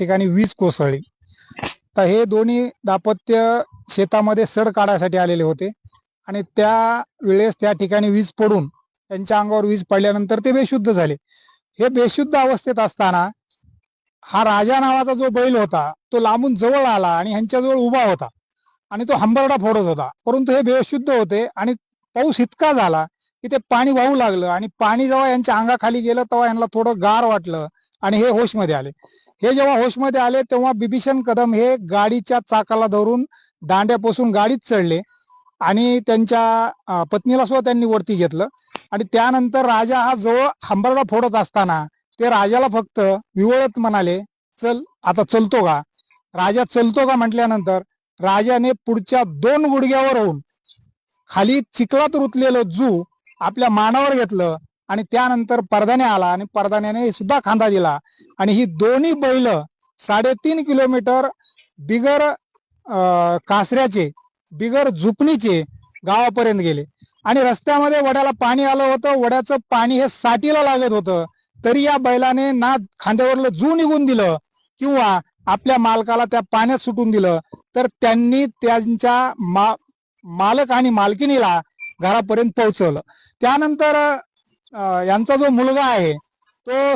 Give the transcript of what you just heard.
ठिकाणी वीज कोसळली. तर हे दोन्ही दाम्पत्य शेतामध्ये सड काढायसाठी आलेले होते. आणि त्या वेळेस त्या ठिकाणी वीज पडून त्यांच्या अंगावर वीज पडल्यानंतर ते बेशुद्ध झाले. हे बेशुद्ध अवस्थेत असताना हा राजा नावाचा जो बैल होता तो लांबून जवळ आला आणि ह्यांच्याजवळ उभा होता. आणि तो हंबरडा फोडत होता. परंतु हे बेशुद्ध होते आणि पाऊस इतका झाला की ते पाणी वाहू लागलं. आणि पाणी जेव्हा यांच्या अंगाखाली गेलं तेव्हा यांना थोडं गार वाटलं. आणि हे होशमध्ये आले. हे जेव्हा होशमध्ये आले तेव्हा बिभीषण कदम हे गाडीच्या चाकाला धरून दांड्यापासून गाडीत चढले आणि त्यांच्या पत्नीला सुद्धा त्यांनी वरती घेतलं. आणि त्यानंतर राजा हा जवळ हंबरडा फोडत असताना ते राजाला फक्त विवळत म्हणाले चल आता चलतो का? राजा चलतो का म्हटल्यानंतर राजाने पुढच्या दोन गुडघ्यावर होऊन खाली चिखलात रुतलेलं जू आपल्या मानावर घेतलं आणि त्यानंतर परदाने आला आणि परदान्याने सुद्धा खांदा दिला. आणि ही दोन्ही बैल साडेतीन किलोमीटर बिगर कासऱ्याचे बिगर झुपणीचे गावापर्यंत गेले. आणि रस्त्यामध्ये वड्याला पाणी आलं होतं. वड्याचं पाणी हे साठीला लागत होतं. तरी या बैलाने ना खांद्यावरलं जू निघून दिलं किंवा आपल्या मालकाला त्या पाण्यात सुटून दिलं. तर त्यांनी त्यांच्या मा मालक आणि मालकिनीला घरापर्यंत पोहोचवलं. त्यानंतर यांचा जो मुलगा आहे तो